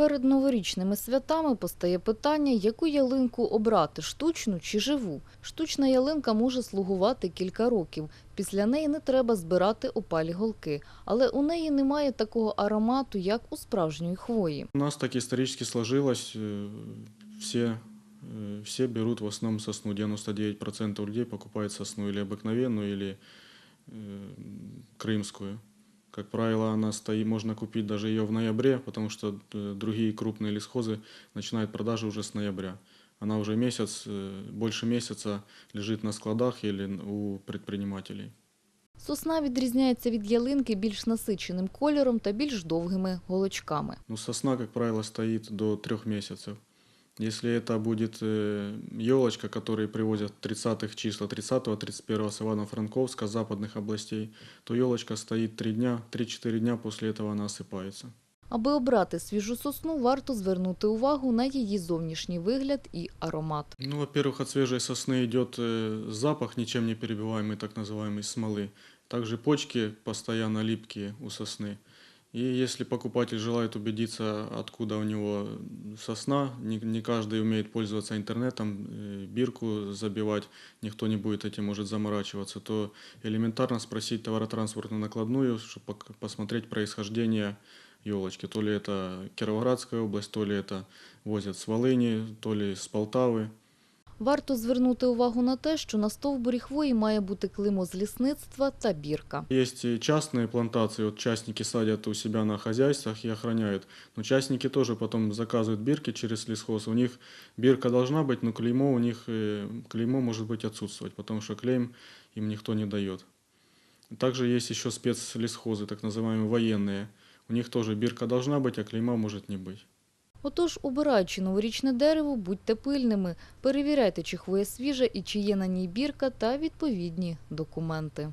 Перед новорічними святами постає питання, яку ялинку обрати – штучну чи живу. Штучна ялинка може слугувати кілька років. Після неї не треба збирати опалі голки. Але у неї немає такого аромату, як у справжньої хвої. У нас так исторически сложилось, э, все, э, все берут в основном сосну. 99% людей покупают сосну или обыкновенную, или э, крымскую. Как правило, она стоит, можно купить даже ее в ноябре, потому что э, другие крупные лесхозы начинают продажи уже с ноября. Она уже месяц, э, больше месяца лежит на складах или у предпринимателей. Сосна відрізняється від ялинки більш насиченим кольором та більш довгими голочками. Ну, сосна, как правило, стоит до трех месяцев. Если это будет елочка, которую привозят 30-х числа, 30-31 с Ивано-Франковска, с западных областей, то елочка стоит 3 дня, 3-4 дня после этого она осыпается. Аби обрати свіжу сосну, варто звернути увагу на її зовнішній вигляд і аромат. Ну, во-первых, от свежей сосны идет э, запах, ничем не перебиваемый, так называемый смолы. Также почки постоянно липкие у сосны. И если покупатель желает убедиться, откуда у него сосна, не, не каждый умеет пользоваться интернетом, э, бирку забивать, никто не будет этим может заморачиваться, то элементарно спросить товаротранспортную накладную, чтобы посмотреть происхождение елочки. То ли это Кировоградская область, то ли это возят с Волыни, то ли с Полтавы. Варто звернути увагу на те, що на стовбурі хвої має бути клеймо з лісництва та бірка. Есть и частные плантации, вот частники садят у себя на хозяйствах и охраняют. Но частники тоже потом заказывают бирки через лесхоз. У них бирка должна быть, но клеймо у них э, клеймо может быть отсутствовать, потому что клейм им никто не дает. Также есть еще спецлесхозы, так называемые военные. У них тоже бирка должна быть, а клейма может не быть. Отож, обираючи новорічне дерево, будьте пильними, перевіряйте, чи хвоя свіжа і чи є на ній бірка та відповідні документи.